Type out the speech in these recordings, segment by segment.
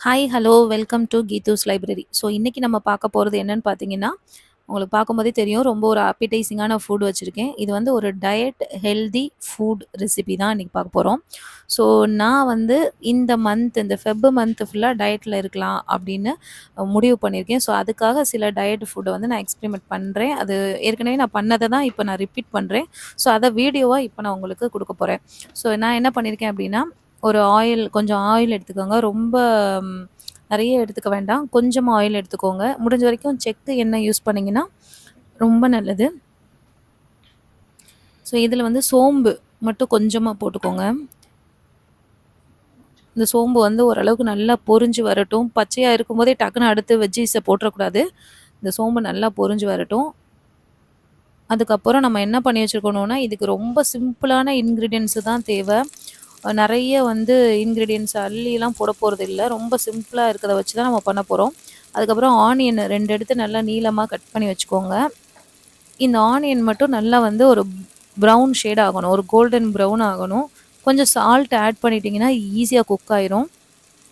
Hi, hello, welcome to Geethu's library. So, இன்னைக்கு நம்ம பார்க்க போகிறது என்னன்னு பார்த்தீங்கன்னா, உங்களுக்கு பார்க்கும்போதே தெரியும். ரொம்ப ஒரு அப்பிடைசிங்கான ஃபுட் வச்சுருக்கேன் இது வந்து ஒரு டயட் ஹெல்தி ஃபுட் ரெசிபி தான் இன்றைக்கி பார்க்க போகிறோம் ஸோ, நான் வந்து இந்த மந்த் இந்த ஃபெப் மந்த் ஃபுல்லாக டயட்டில் இருக்கலாம் அப்படின்னு முடிவு பண்ணியிருக்கேன். ஸோ, அதுக்காக சில டயட் ஃபுட்டை வந்து நான் எக்ஸ்பெரிமெண்ட் பண்ணுறேன் அது ஏற்கனவே நான் பண்ணதை தான் இப்போ நான் ரிப்பீட் பண்ணுறேன் ஸோ, அதை வீடியோவாக இப்போ நான் உங்களுக்கு கொடுக்க போகிறேன் ஸோ, நான் என்ன பண்ணியிருக்கேன் அப்படின்னா, ஒரு ஆயில் கொஞ்சம் ஆயில் எடுத்துக்கோங்க. ரொம்ப நிறைய எடுத்துக்க வேண்டாம். கொஞ்சமாக ஆயில் எடுத்துக்கோங்க. முடிஞ்ச வரைக்கும் செக்கு எண்ணெய் யூஸ் பண்ணீங்கன்னா, ரொம்ப நல்லது. ஸோ, இதுல வந்து சோம்பு மட்டும் கொஞ்சமாக போட்டுக்கோங்க. இந்த சோம்பு வந்து ஓரளவுக்கு நல்லா பொரிஞ்சு வரட்டும். பச்சையாக இருக்கும்போதே டக்குன்னு அடுத்து வெஜ்ஜீஸை போட்டுறக்கூடாது இந்த சோம்பு நல்லா பொரிஞ்சு வரட்டும். அதுக்கப்புறம் நம்ம என்ன பண்ணி வச்சுருக்கணுன்னா இதுக்கு ரொம்ப சிம்பிளான இன்க்ரீடியன்ஸு தான் தேவை நிறைய வந்து இன்க்ரீடியன்ஸ் அள்ளிலாம் போட போறதில்ல. ரொம்ப சிம்பிளாக இருக்கிறத வச்சு தான் நம்ம பண்ண போகிறோம் அதுக்கப்புறம் ஆனியன் ரெண்டு எடுத்து நல்லா நீளமாக கட் பண்ணி வச்சுக்கோங்க. இந்த ஆனியன் மட்டும் நல்லா வந்து ஒரு ப்ரவுன் ஷேட் ஆகணும். ஒரு கோல்டன் ப்ரவுன் ஆகணும். கொஞ்சம் சால்ட் ஆட் பண்ணிட்டீங்கன்னா, ஈஸியாக குக் ஆயிரும்.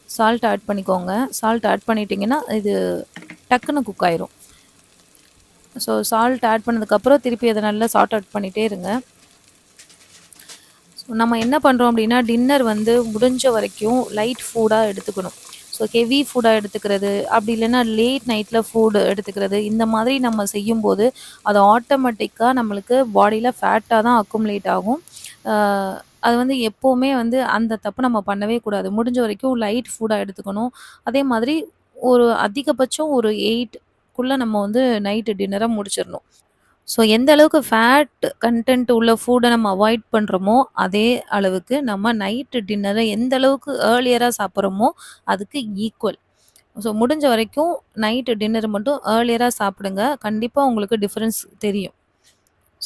சால்ட் ஆட் பண்ணிக்கோங்க. சால்ட் ஆட் பண்ணிட்டீங்கன்னா, இது டக்குன்னு குக் ஆயிரும். ஸோ, சால்ட் ஆட் பண்ணதுக்கப்புறம் திருப்பி அதை நல்லா சால்ட் ஆட் பண்ணிகிட்டே இருங்க. நம்ம என்ன பண்ணுறோம் அப்படின்னா, டின்னர் வந்து முடிஞ்ச வரைக்கும் லைட் ஃபுட்டாக எடுத்துக்கணும். ஸோ, ஹெவி ஃபுட்டாக எடுத்துக்கிறது, அப்படி இல்லைன்னா லேட் நைட்டில் ஃபுட் எடுத்துக்கிறது, இந்த மாதிரி நம்ம செய்யும்போது, அது ஆட்டோமேட்டிக்காக நம்மளுக்கு பாடியில் ஃபேட்டாக தான் அக்குமுலேட் ஆகும். அது வந்து எப்போவுமே வந்து அந்த தப்பு நம்ம பண்ணவே கூடாது. முடிஞ்ச வரைக்கும் லைட் ஃபுட்டாக எடுத்துக்கணும். அதே மாதிரி ஒரு அதிகபட்சம் ஒரு எயிட் குள்ளே நம்ம வந்து நைட்டு டின்னரை முடிச்சிடணும் ஸோ, எந்த அளவுக்கு ஃபேட் கன்டென்ட் உள்ள ஃபுட்டை நம்ம அவாய்ட் பண்ணுறோமோ அதே அளவுக்கு நம்ம நைட்டு டின்னரை எந்த அளவுக்கு ஏர்லியராக சாப்பிட்றோமோ அதுக்கு ஈக்குவல். ஸோ, முடிஞ்ச வரைக்கும் நைட்டு டின்னர் மட்டும் ஏர்லியராக சாப்பிடுங்க. கண்டிப்பாக உங்களுக்கு டிஃப்ரென்ஸ் தெரியும்.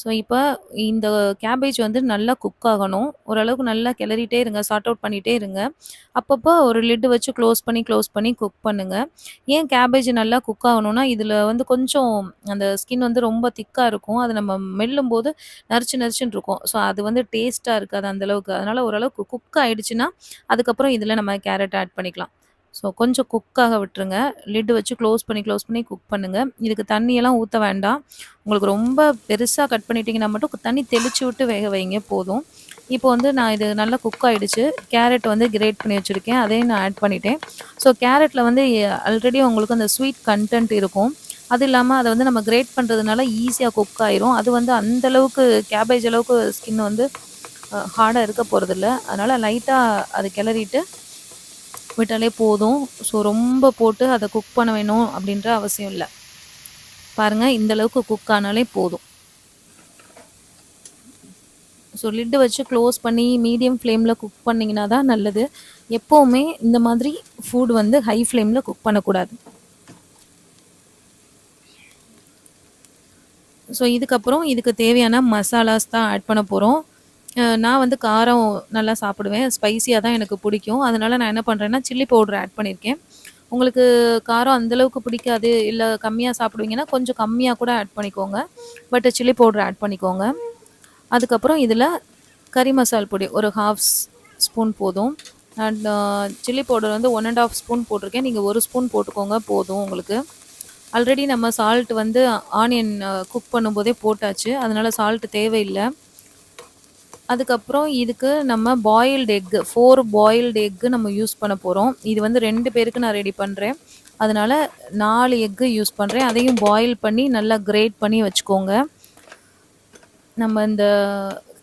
ஸோ, இப்போ இந்த கேபேஜ் வந்து நல்லா குக் ஆகணும். ஓரளவுக்கு நல்லா கிளறிட்டே இருங்க. சார்ட் அவுட் பண்ணிகிட்டே இருங்க. அப்பப்போ ஒரு லிட் வச்சு க்ளோஸ் பண்ணி, க்ளோஸ் பண்ணி குக் பண்ணுங்கள் ஏன் கேபேஜ் நல்லா குக் ஆகணும்னா, இதில் வந்து கொஞ்சம் அந்த ஸ்கின் வந்து ரொம்ப திக்காக இருக்கும். அது நம்ம மெல்லும்போது நரிச்சு நரிச்சுன்னு இருக்கும். ஸோ, அது வந்து டேஸ்ட்டாக இருக்காது அந்தளவுக்கு அதனால் ஓரளவுக்கு குக் ஆகிடுச்சுன்னா அதுக்கப்புறம் இதில் நம்ம கேரட் ஆட் பண்ணிக்கலாம். ஸோ, கொஞ்சம் குக்காக விட்டுருங்க. லிட் வச்சு க்ளோஸ் பண்ணி, க்ளோஸ் பண்ணி குக் பண்ணுங்கள் இதுக்கு தண்ணியெல்லாம் ஊற்ற வேண்டாம். உங்களுக்கு ரொம்ப பெருசாக கட் பண்ணிட்டீங்கன்னா மட்டும் தண்ணி தெளிச்சு விட்டு வேக வைங்க போதும். இப்போ வந்து நான் இது நல்லா குக் ஆகிடுச்சு கேரட் வந்து கிரேட் பண்ணி வச்சுருக்கேன் அதையும் நான் ஆட் பண்ணிட்டேன். ஸோ, கேரட்டில் வந்து ஆல்ரெடி உங்களுக்கு அந்த ஸ்வீட் கன்டென்ட் இருக்கும். அது இல்லாமல் அதை வந்து நம்ம கிரேட் பண்ணுறதுனால ஈஸியாக குக் ஆயிரும். அது வந்து அந்தளவுக்கு கேபேஜ் அளவுக்கு ஸ்கின் வந்து ஹார்டாக இருக்க போகிறதில்ல அதனால் லைட்டாக அது கிளறிட்டு விட்டாலே போதும். ஸோ, ரொம்ப போட்டு அதை குக் பண்ண வேணும் அப்படின்ற அவசியம் இல்லை பாருங்கள் இந்தளவுக்கு குக் ஆனாலே போதும். ஸோ, லிட்டு வச்சு க்ளோஸ் பண்ணி மீடியம் ஃப்ளேமில் குக் பண்ணீங்கன்னா தான் நல்லது. எப்போவுமே இந்த மாதிரி ஃபுட் வந்து ஹை ஃப்ளேமில் குக் பண்ணக்கூடாது. ஸோ, இதுக்கப்புறம் இதுக்கு தேவையான மசாலாஸ் தான் ஆட் பண்ண போகிறோம் நான் வந்து காரம் நல்லா சாப்பிடுவேன். ஸ்பைசியாக தான் எனக்கு பிடிக்கும். அதனால் நான் என்ன பண்ணுறேன்னா சில்லி பவுடர் ஆட் பண்ணியிருக்கேன். உங்களுக்கு காரம் அந்தளவுக்கு பிடிக்காது, இல்லை கம்மியாக சாப்பிடுவீங்கன்னா, கொஞ்சம் கம்மியாக கூட ஆட் பண்ணிக்கோங்க. பட் சில்லி பவுடர் ஆட் பண்ணிக்கோங்க. அதுக்கப்புறம் இதில் கறி மசால் பொடி ஒரு ஹாஃப் ஸ்பூன் போதும். அண்ட் சில்லி பவுடர் வந்து 1 1/2 ஸ்பூன் போட்டிருக்கேன். நீங்கள் ஒரு ஸ்பூன் போட்டுக்கோங்க போதும் உங்களுக்கு. ஆல்ரெடி நம்ம சால்ட் வந்து ஆனியன் குக் பண்ணும்போதே போட்டாச்சு. அதனால் சால்ட் தேவையில்லை அதுக்கப்புறம் இதுக்கு நம்ம boiled egg four boiled egg நம்ம யூஸ் பண்ண போகிறோம் இது வந்து ரெண்டு பேருக்கு நான் ரெடி பண்ணுறேன் அதனால் நாலு எக்கு யூஸ் பண்ணுறேன் அதையும் பாயில் பண்ணி நல்லா கிரேட் பண்ணி வச்சுக்கோங்க. நம்ம இந்த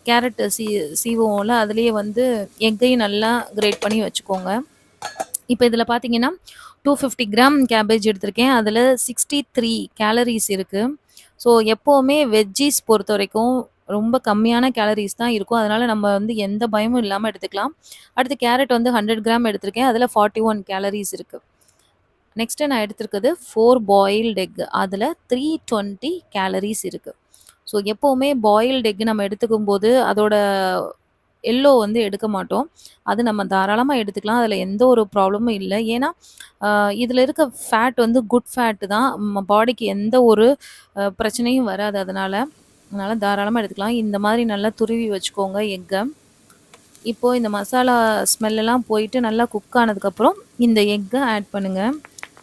கேரட் சீ சீவுவோம்ல, அதுலேயே வந்து எக்கையும் நல்லா கிரேட் பண்ணி வச்சுக்கோங்க. இப்போ இதில் பார்த்தீங்கன்னா, 250 கிராம் கேபேஜ் எடுத்திருக்கேன். அதில் சிக்ஸ்டி த்ரீ கேலரிஸ் இருக்குது ஸோ, எப்போவுமே வெஜ்ஜீஸ் பொறுத்த வரைக்கும் ரொம்ப கம்மியான கேலரிஸ் தான் இருக்கும். அதனால நம்ம வந்து எந்த பயமும் இல்லாமல் எடுத்துக்கலாம். அடுத்து கேரட் வந்து 100 கிராம் எடுத்திருக்கேன். அதுல 41 கேலரீஸ் இருக்கு. நெக்ஸ்ட் நான் எடுத்திருக்கிறது ஃபோர் பாயில்டு எக். அதுல 320 கேலரீஸ் இருக்கு. ஸோ, எப்போவுமே பாயில்டு எக் நம்ம எடுத்துக்கும்போது, அதோட எல்லோ வந்து எடுக்க மாட்டோம். அது நம்ம தாராளமாக எடுத்துக்கலாம். அதில் எந்த ஒரு ப்ராப்ளமும் இல்லை ஏன்னா, இதில் இருக்க ஃபேட் வந்து குட் ஃபேட்டு தான். நம்ம பாடிக்கு எந்த ஒரு பிரச்சனையும் வராது அதனால் அதனால் தாராளமாக எடுத்துக்கலாம். இந்த மாதிரி நல்லா துருவி வச்சுக்கோங்க எக்கை. இப்போது இந்த மசாலா ஸ்மெல்லாம் போயிட்டு நல்லா குக் ஆனதுக்கப்புறம் இந்த எக்கை ஆட் பண்ணுங்கள்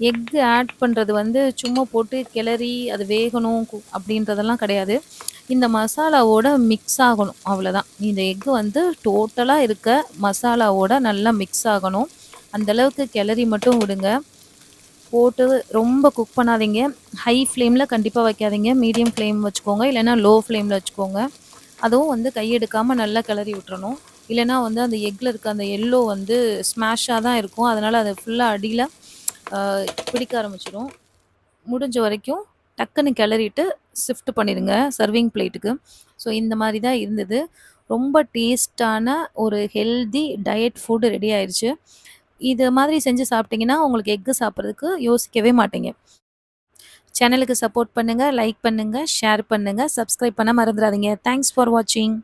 எக்கு ஆட் பண்ணுறது வந்து சும்மா போட்டு கிளறி அது வேகணும் அப்படின்றதெல்லாம் கிடையாது. இந்த மசாலாவோட மிக்ஸ் ஆகணும் அவ்வளோதான் இந்த எக்கு வந்து டோட்டலாக இருக்க மசாலாவோட நல்லா மிக்ஸ் ஆகணும். அந்தளவுக்கு கிளறி மட்டும் விடுங்க. போட்டு ரொம்ப குக் பண்ணாதீங்க. ஹை ஃப்ளேமில் கண்டிப்பாக வைக்காதீங்க. மீடியம் ஃப்ளேம் வச்சுக்கோங்க. இல்லைனா லோ ஃப்ளேமில் வச்சுக்கோங்க. அதுவும் வந்து கையெடுக்காமல் நல்லா கிளறி விட்டுறணும். இல்லைனா வந்து அந்த எக்கில் இருக்க அந்த எல்லோ வந்து ஸ்மாஷாக தான் இருக்கும். அதனால் அது ஃபுல்லாக அடியில் பிடிக்க ஆரம்பிச்சிடும் முடிஞ்ச வரைக்கும் டக்குன்னு கிளறிட்டு ஷிஃப்ட் பண்ணிடுங்க சர்விங் பிளேட்டுக்கு ஸோ இந்த மாதிரி தான் இருந்தது. ரொம்ப டேஸ்டான ஒரு ஹெல்தி டயட் ஃபுட்டு ரெடி ஆயிடுச்சு இது மாதிரி செஞ்சு சாப்பிட்டீங்கன்னா உங்களுக்கு எக்கு சாப்பிட்றதுக்கு யோசிக்கவே மாட்டீங்க. சேனலுக்கு சப்போர்ட் பண்ணுங்கள் லைக் பண்ணுங்கள் ஷேர் பண்ணுங்கள் சப்ஸ்கிரைப் பண்ண மறந்துடாதீங்க. தேங்க்ஸ் ஃபார் வாட்சிங்